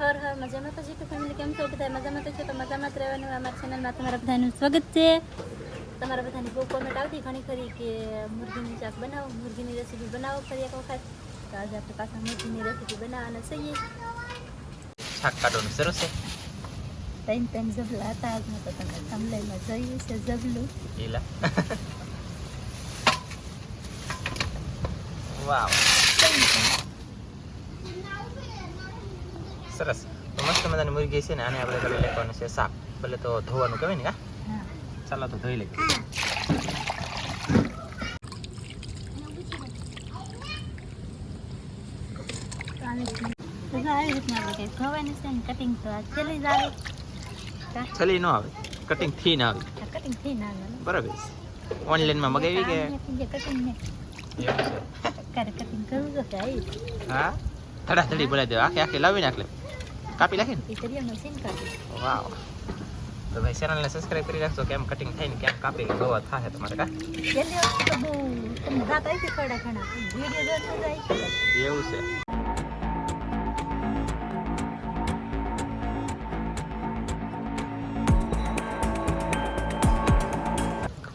હર હર મજામાં તો જીતુ ફેમિલી કેમ છો બધા? મજામાં તો છે? તો મજામાં જ રહેવાનું અમારા ચેનલમાં તમારા બધાનું સ્વાગત છે. તમારા બધાની બહુ કોમેન્ટ આવતી ઘણી ખરી કે મુરગીનું શાક બનાવો મુરગીની રેસીપી બનાવો ફરી એક વખત. તો આજે આપણે પાછા મુરગીની રેસીપી બનાવવાના છીએ. શાક કાઢવાનું શરૂ છે. ત્રણ ત્રણ જબલા હતા આજમાં તો તમે થમલેમાં જોયું છે જબલું લીલા વાવ. સરસ. તો મસ્ત મજાની મુરગી છે ને આને આપણે કરી લેવાનું છે શાક. ભલે તો ધોવાનું કહેવાય ને હા? ચાલો તો ધોઈ લઈએ. છલી ન આવે. કટિંગથી ના આવે. કટિંગ થઈ ના આવે. મગાવી કે? કટિંગ ને કટિંગ કરવું તો હા? ધડા ધડી બોલાવી દે. આખે આખે લાવી નાખ લે કાપી નાખી ને કરી અમે વાવ તો ભાઈ ચેનલને સબસ્ક્રાઇબ કરી રાખજો કેમ કટિંગ થઈને કેમ કાપી જોવા થાય તમારે કા છેલ્લી તો બહુ તમને રાત આવી હતી થોડા ખણા વિડિયો મજા આવી એવું છે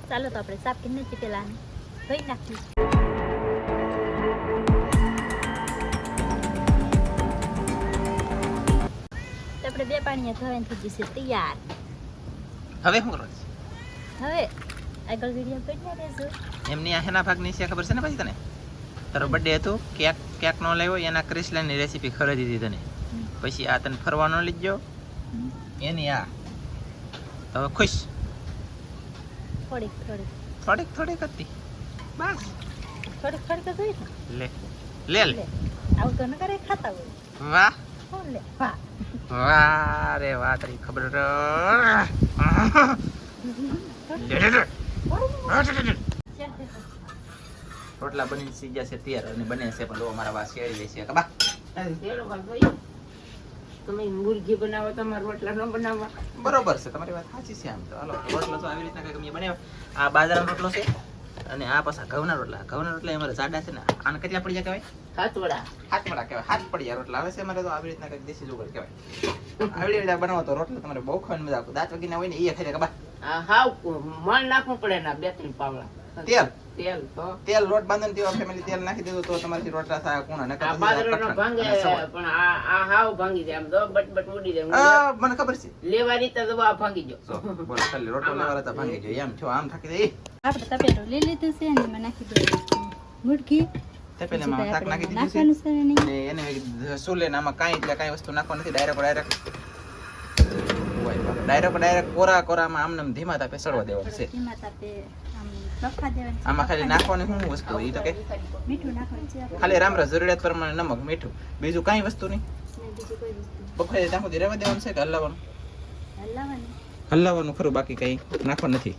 ચાલો તો આપણે સાફ કરીને જ પેલા ધોઈ નાખીએ આપણે બે પાણીએ ધોઈને થઈ જશે તૈયાર. હવે શું કરવાનું હવે આગળ વીડિયો પડ્યા રહેજો એમની આ હેના ભાગની છે ખબર છે ને પછી તને? તારો બર્થડે હતું કેક કેક નો લાવ્યો એના ક્રિસલાની રેસીપી ખરીદી દીધી તને. પછી આ તને ફરવાનો લઈ ગયો. એની આ. હવે ખુશ? થોડીક થોડીક. થોડીક થોડીક હતી. બસ. થોડીક થોડીક જ હોય ને. લે. લે લે. લે. આવું તો ન કરે ખાતા હોય. વાહ. કોણ લે. વાહ. વાહ રે વાહ તારી ખબર. રોટલા બની સી ગયા છે તેર અને બને છે પણ અમારા વાસ શેરી છે કબા તમે મુરગી બનાવો તમારા રોટલા ન બનાવવા. બરોબર છે તમારી વાત સાચી છે આમ તો. હાલો રોટલો તો આવી રીતના કંઈક અમે બનાવ્યો. આ બાજરાનો રોટલો છે? અને આ પાછા ઘઉંના રોટલા. ઘઉંના રોટલા અમારે જાડા છે ને આને કેટલા પડિયા કહેવાય? હાથવડા. હાથ વડા કહેવાય. હાથ પડિયા રોટલા. આવે છે અમારે તો આવી રીતના કંઈક દેશી જુગાડ કહેવાય. આવી રીતે બનાવો તો રોટલા તમારે બહુ ખાવાની મજા આવે દાંત વગીના હોય ને એ ખાઈ કબા હાવ મણ નાખવું પડે ના બે ત્રણ પાવડા. તેલ? તેલ તો. તેલ લોટ બાંધન તેવા ફેમિલી તેલ નાખી દીધું તો તમારી રોટલા થાય કોણ અને આ બાજરાનો ભાંગે પણ આ આ હાવ ભાંગી જાય આમ તો બટ બટ ઉડી જાય. મને ખબર છે. લેવા રીતે તો આ ભાંગી ગયો. બોલ ખાલી રોટલો લેવા હતા ભાંગી ગયો. એમ છો આમ થાકી દે આપણે તપેલું લઈ લીધું છે અને એમાં નાખી દઈએ મુડકી શાક નાખી દીધું છે. એને. સુલે આમાં કાંઈ એટલે કાંઈ વસ્તુ નાખવા નથી ડાયરેક્ટ ડાયરેક્ટ. ડાયરેક્ટ ડાયરેક્ટ કોરા કોરામાં આમને આમ ધીમા તાપે સડવા દેવાનું છે. તાપે આમ ખાલી નાખવાની શું વસ્તુ? ઈ તો કે. મીઠું નાખવાનું છે ખાલી રામરસ જરૂરિયાત પ્રમાણે નમક મીઠું. બીજું કાંઈ વસ્તુ નહીં. બફાઈ ત્યાં સુધી રહેવા દેવાનું છે કે હલાવવાનું? હલાવવાનું. હલાવવાનું ખરું બાકી કંઈ નાખવાનું નથી.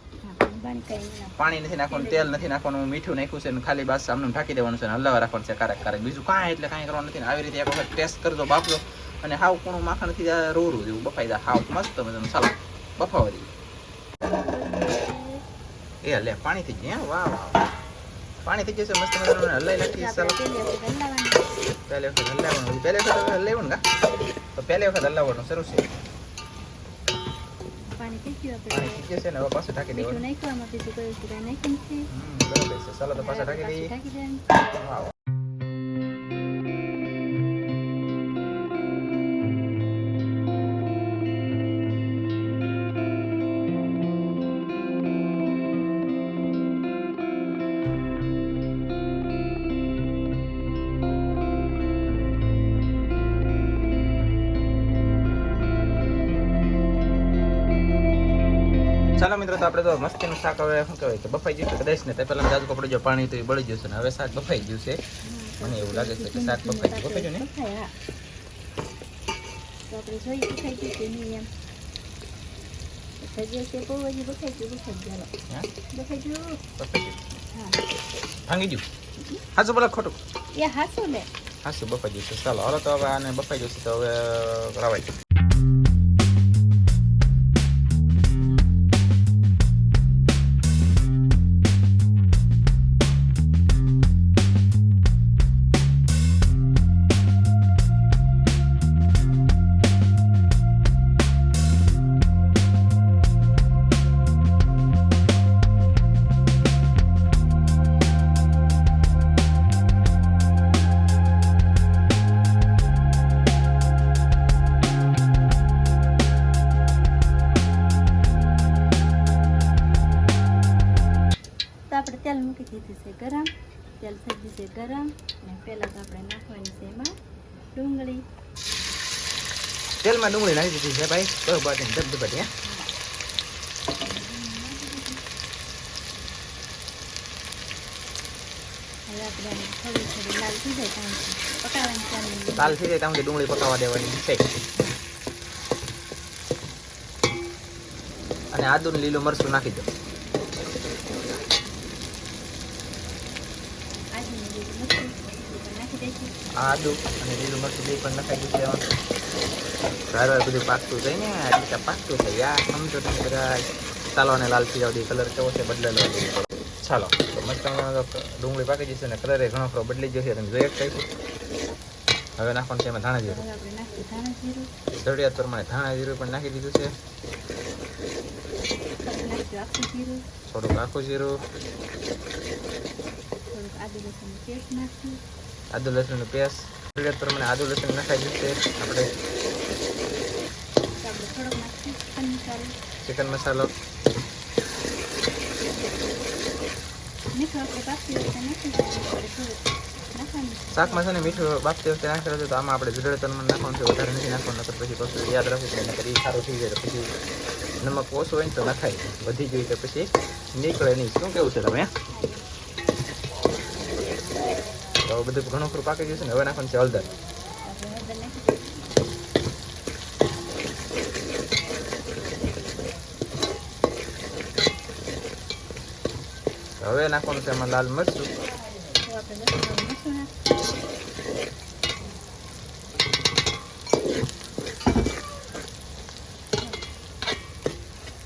પાણી નથી નાખવાનું તેલ નથી નાખવાનું મીઠું નાખ્યું છે ખાલી બસ આમને ઢાંકી દેવાનું છે ને હલાવા રાખવાનું છે કારક કારક બીજું કાંઈ એટલે કાંઈ કરવાનું નથી આવી રીતે એક વખત ટેસ્ટ કરજો બાપજો અને હાવ કૂણું માખણ નથી આ રોરું જેવું બફાઈ જાય. હાવ મસ્ત મજાનું ચાલો બફાવા દઈએ. એ લે પાણી થઈ ગયું હે? વાહ વાહ. પાણી થઈ જશે મસ્ત મજાનું. અને હલાઈ વખત હલાવવાનું. પહેલી વખત હલાવવાનું. પહેલી વખત હલાવ્યું ને કા? તો પહેલી વખત હલાવવાનું શરૂ છે. પાણી થઈ ગયું આપણે. પાણી થઈ જશે ને હવે પાછું ઢાંકી મીઠું દેવાનું નાખ્યું આમાં બીજું કોઈ વસ્તુ કાંઈ નાખ્યું નથી. બરાબર છે ચાલો તો પાછા ઢાંકી દઈએ ચાલો મિત્રો તો આપણે તો મસ્તીનું શાક હવે શું કહેવાય કે બફાઈ ગયું છે. કદાચ ને તે પહેલાં જાજુ કપડું જો પાણી તો એ બળી ગયું છે ને. હવે શાક બફાઈ ગયું છે. મને એવું લાગે છે કે શાક બફાઈ ગયું. બફાઈ ગયું ને? બફાય, હા. તો આપણે જોઈએ બફાઈ ગયું છે, ચાલો હવે તો હવે આને બફાઈ ગયું છે તો હવે રવાય તેલ મૂકી દીધું છે ગરમ. તેલ થઈ ગયું છે ગરમ. અને પહેલાં તો આપણે નાખવાની છે એમાં ડુંગળી. તેલમાં ડુંગળી નાખી દીધી છે ભાઈ. બરોબર બાટી ધબધબાટી હે? આપણે લાલ થઈ જાય ત્યાં ડુંગળી પકાવવા દેવાની છે. અને આદુ લીલું મરચું નાખી દો આજની લીલી મરચું એ પણ નાખી દઈશું આ આદુ અને લીલું મરચું બે પણ નખાઈ દીધું એમાં વાર વાર બધું પાકતું જાય ને આ રીતે પાકતું થાય યાર સમજો તમે બધા ચાલો અને લાલ થઈ જાવ દે કલર કેવો છે બદલેલો હોય એ થોડો. ચાલો તો મસ્ત મજાનો તો ડુંગળી પાકી જશે ને કલર ઘણો ખરો બદલી જશે તમે જોઈ કઈ હવે નાખવાનું છે એમાં ધાણા જીરું હવે આપણે નાખીએ ધાણા જીરું જરૂરિયાત પ્રમાણે ધાણા જીરું પણ નાખી દીધું છે પછી નાખીશું આખું જીરું થોડુંક આખું જીરું થોડુંક આદુ લસણનો પેસ્ટ પ્રમાણે આદુ, લસણ નખાઈ છે આપણે ચિકન મસાલો શાક છે મીઠું બાફતી વખતે નાખેલું હતું તો આમાં આપણે પ્રમાણે નાખવાનું છે, વધારે નથી નાખવાનું, નકર પછી પાછું યાદ રાખવું છે નકર એ સારું થઈ જાય પછી નમક ઓછું હોય ને તો નખાય. વધી જોઈએ તો પછી નીકળે નહીં. શું કેવું છે તમે? હવે બધું ઘણું ખરું પાકી જશે ને, હવે નાખવાનું છે હળદર. હવે નાખવાનું છે એમાં લાલ મરચું તો આપણે લસણ મરચું નાખીશું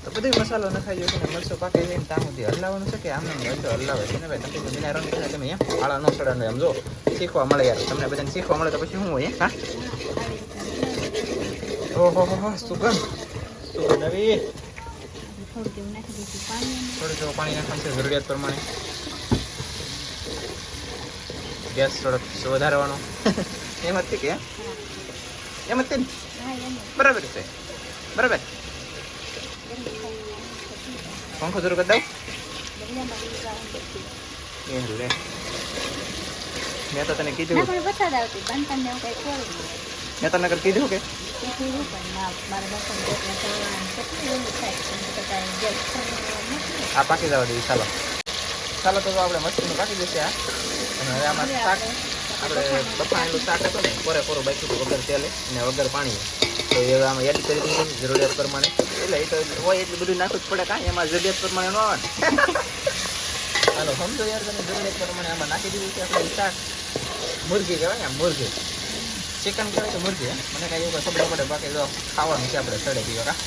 તો બધું મસાલો નખાઈ જશે ને મરચું પાકી જાય ત્યાં સુધી હલાવવાનું છે કે આમ આમ મરચું હલાવે છે ને ભાઈ? તમે બિના રંગ છે તમે એમ આળા ન સડાનો એમ જો શીખવા મળે યાર. તમને બધાને શીખવા મળે તો પછી શું હોય હા? ઓહો હો હો સુગંધ. સુગંધ આવી. થોડું થોડું પાણી નાખવાનું છે જરૂરિયાત પ્રમાણે. ગેસ થોડોક વધારવાનો. એમ જ છે કે એમ? જ છે જ. બરાબર છે. બરાબર. પંખો શરૂ કરી દઉં. એ લે મેં તો તને કીધું ના. મેં તને કીધું કે ના. આ પાકી જવા દઈએ ચાલો ચાલો તો આપણે મસ્તીનું પાકી જશે આ અને હવે આમાં શાક આપણે બફાણેલું શાક હતું ને કોરે કોરું બાકી વગર તેલે અને વગર પાણી તો એ આમાં એડ કરી દીધું જરૂરિયાત પ્રમાણે. એટલે એ તો હોય એટલું બધું નાખવું જ પડે કાંઈ એમાં જરૂરિયાત પ્રમાણે ન આવે. હાલો સમજો યાર તમે જરૂરિયાત પ્રમાણે આમાં નાખી દીધું છે આપણે શાક મુરગી કહેવાય ને આમ મુરગી ચિકન કહેવાય તો મુરગી મને કાંઈ એવું ખબર પડે બાકી જો ખાવાનું છે આપણે સડે પીવા કા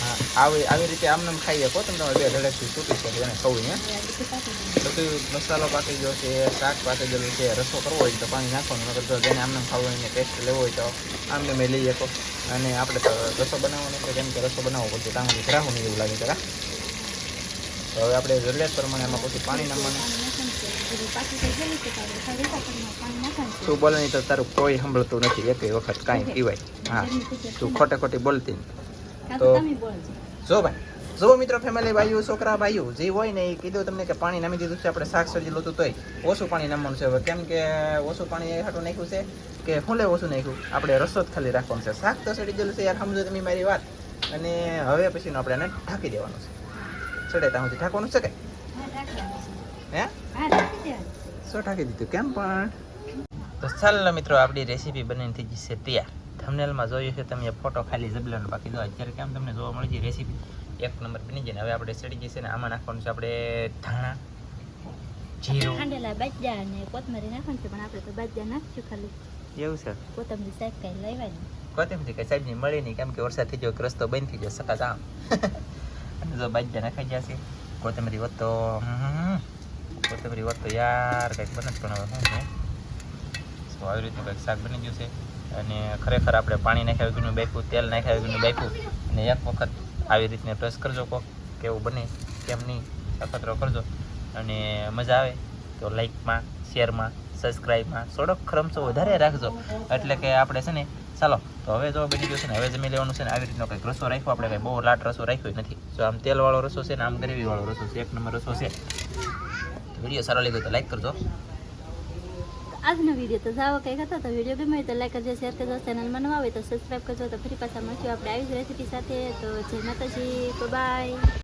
હા, આવી આવી રીતે આમ નામ કહો તમે બે ધડકથી છૂટી શકે એને ખવું હે. બધું મસાલો પાકી ગયો છે, શાક પાકી ગયેલું છે, રસો કરવો હોય તો પાણી નાખવાનું નગર જો જેને આમને ખાવું હોય ટેસ્ટ લેવો હોય તો આમને મેં લઈ શકો અને આપણે રસો બનાવવાનો છે, કેમ કે રસો બનાવવો પડશે ત્યાં સુધી ભરાવું એવું લાગે જરા તો હવે આપણે જરૂરિયાત પ્રમાણે એમાં પછી પાણી નાખવાનું. તો. તું બોલે નહીં તો તારું કોઈ સાંભળતું નથી. એક વખત કાંઈ કહેવાય હા. તું ખોટે ખોટી બોલતી તો. જો ભાઈ જો મિત્રો ફેમિલી ભાઈઓ છોકરા ભાઈઓ જે હોય ને એ કીધું તમને કે પાણી નામી દીધું છે. આપણે શાક સબ્જી લોતું તોય ઓછું પાણી નામવાનું છે. હવે કેમ કે ઓછું પાણી એ હાટું નાખ્યું છે કે ફૂલે ઓછું નાખ્યું? આપણે રસો જ ખાલી રાખવાનું છે. શાક તો સડી ગયેલું છે યાર સમજો તમે મારી વાત. અને હવે પછીનું આપણે એને ઢાંકી દેવાનું છે. સડે ત્યાં સુધી ઢાંકવાનું છે કે? હા. હે? હા. શું ઢાંકી દીધું? કેમ પણ? તો ચાલો મિત્રો આપણી રેસીપી બનીને થઈ જશે તૈયાર. થમનેલમાં જોયું છે તમે ફોટો ખાલી જબલાનો બાકી દો અત્યારે કેમ તમને જોવા મળી છે રેસીપી એક નંબર બની જાય ને હવે આપણે સડી જશે ને આમાં નાખવાનું છે આપણે ધાણા જીરું. ખાંડેલા અને કોથમરી નાખવાનું છે પણ આપણે તો બાજ્યા નાખશું ખાલી. એવું છે? કોથમરી સાહેબ કઈ લેવાય નહીં. કોથમીર કઈ સાઈડની મળી નહીં કેમ કે વરસાદ થઈ ગયો રસ્તો બંધ થઈ ગયો સકાત આમ. અને જો બાજ્યા નાખાઈ જશે કોથમીરી હોત તો હમ, તો યાર કંઈક બને પણ હવે શું છે? સો આવી રીતનું કંઈક શાક બની ગયું છે. અને ખરેખર આપણે પાણી નાખ્યા વગરનું બાફ્યું તેલ નાખ્યા વગરનું બાફ્યું અને એક વખત આવી રીતને પ્રેસ કરજો કોક, કેવું બને કેમ નહીં અખતરો કરજો. અને મજા આવે તો લાઇકમાં શેરમાં સબસ્ક્રાઈબમાં થોડોક ખરમસો વધારે રાખજો. એટલે કે આપણે છે ને, ચાલો, તો હવે જો બની ગયું છે ને, હવે જમી લેવાનું છે ને, આવી રીતનો કંઈક રસો રાખ્યો આપણે, કંઈ બહુ લાટ રસો રાખ્યો નથી. જો આમ તેલવાળો રસો છે ને, આમ ગ્રેવીવાળો રસો છે, એક નંબર રસો છે. વીડિયો સારો લાગ્યો તો લાઈક કરજો. આજનો વીડિયો તો જાવ કંઈક હતો, તો વીડિયો ગમે તો લાઈક કરજો શેર કરજો ચેનલમાં નવા હોય તો સબસ્ક્રાઈબ કરજો, તો ફરી પાછા મળશું. આપણે આવી જ રેસીપી સાથે, તો જય માતાજી બાય